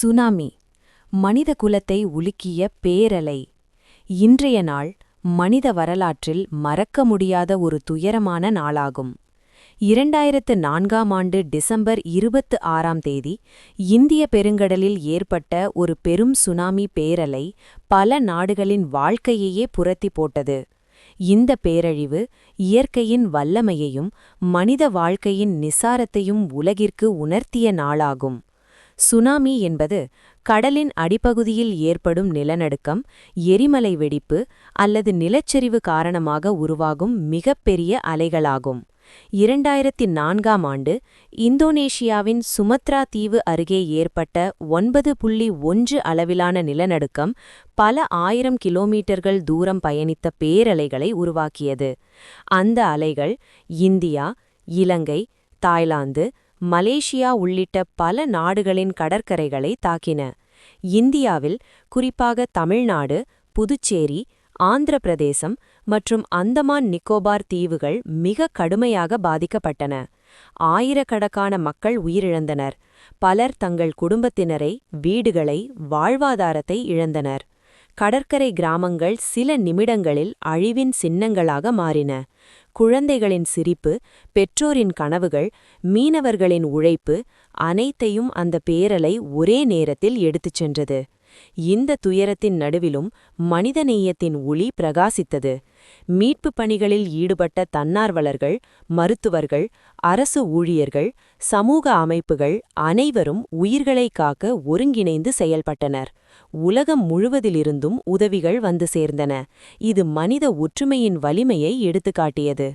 Tsunami. மனித குலத்தை உலுக்கிய பேரலை. இன்றைய நாள் மனித வரலாற்றில் மறக்க முடியாத ஒரு துயரமான நாளாகும். இரண்டாயிரத்து நான்காம் ஆண்டு டிசம்பர் இருபத்து ஆறாம் தேதி இந்திய பெருங்கடலில் ஏற்பட்ட ஒரு பெரும் சுனாமி பேரலை பல நாடுகளின் வாழ்க்கையையே புரத்தி போட்டது. இந்த பேரழிவு இயற்கையின் வல்லமையையும் மனித வாழ்க்கையின் நிசாரத்தையும் உலகிற்கு உணர்த்திய நாளாகும். சுனாமி என்பது கடலின் அடிப்பகுதியில் ஏற்படும் நிலநடுக்கம் எரிமலை வெடிப்பு அல்லது நிலச்சரிவு காரணமாக உருவாகும் மிகப்பெரிய அலைகளாகும். இரண்டாயிரத்தி நான்காம் ஆண்டு இந்தோனேஷியாவின் சுமத்ரா தீவு அருகே ஏற்பட்ட ஒன்பது புள்ளி ஒன்று அளவிலான நிலநடுக்கம் பல ஆயிரம் கிலோமீட்டர்கள் தூரம் பயணித்த பேரலைகளை உருவாக்கியது. அந்த அலைகள் இந்தியா இலங்கை தாய்லாந்து மலேசியா உள்ளிட்ட பல நாடுகளின் கடற்கரைகளை தாக்கின. இந்தியாவில் குறிப்பாக தமிழ்நாடு புதுச்சேரி ஆந்திர பிரதேசம் மற்றும் அந்தமான் நிக்கோபார் தீவுகள் மிக கடுமையாக பாதிக்கப்பட்டன. ஆயிரக்கணக்கான மக்கள் உயிரிழந்தனர். பலர் தங்கள் குடும்பத்தினரை வீடுகளை வாழ்வாதாரத்தை இழந்தனர். கடற்கரை கிராமங்கள் சில நிமிடங்களில் அழிவின் சின்னங்களாக மாறின. குழந்தைகளின் சிரிப்பு பெற்றோரின் கனவுகள் மீனவர்களின் உழைப்பு அனைத்தையும் அந்த பேரலை ஒரே நேரத்தில் எடுத்துச் சென்றது. இந்த துயரத்தின் நடுவிலும் மனிதநேயத்தின் ஒளி பிரகாசித்தது. மீட்புப் பணிகளில் ஈடுபட்ட தன்னார்வலர்கள் மருத்துவர்கள் அரசு ஊழியர்கள் சமூக அமைப்புகள் அனைவரும் உயிர்களை காக்க ஒருங்கிணைந்து செயல்பட்டனர். உலகம் முழுவதிலிருந்தும் உதவிகள் வந்து சேர்ந்தன. இது மனித ஒற்றுமையின் வலிமையை எடுத்துக்காட்டியது.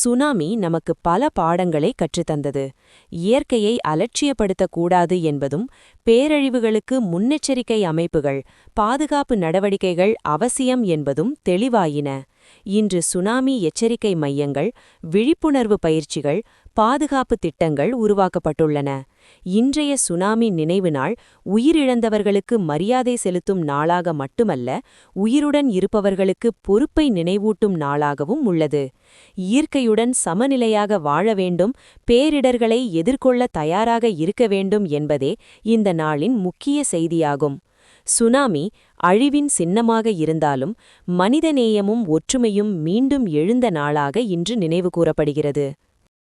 சுனாமி நமக்கு பல பாடங்களை கற்றுத்தந்தது. இயற்கையை அலட்சியப்படுத்தக்கூடாது என்பதும் பேரழிவுகளுக்கு முன்னெச்சரிக்கை அமைப்புகள் பாதுகாப்பு நடவடிக்கைகள் அவசியம் என்பதும் தெளிவாயின. இன்று சுனாமி எச்சரிக்கை மையங்கள் விழிப்புணர்வு பயிற்சிகள் பாதுகாப்பு திட்டங்கள் உருவாக்கப்பட்டுள்ளன. இன்றைய சுனாமி நினைவு நாள் உயிரிழந்தவர்களுக்கு மரியாதை செலுத்தும் நாளாக மட்டுமல்ல உயிருடன் இருப்பவர்களுக்கு பொறுப்பை நினைவூட்டும் நாளாகவும் உள்ளது. இயற்கையுடன் சமநிலையாக வாழ வேண்டும் பேரிடர்களை எதிர்கொள்ள தயாராக இருக்க வேண்டும் என்பதே இந்த நாளின் முக்கிய செய்தியாகும். சுனாமி அழிவின் சின்னமாக இருந்தாலும் மனிதநேயமும் ஒற்றுமையும் மீண்டும் எழுந்த நாளாக இன்று நினைவு கூறப்படுகிறது.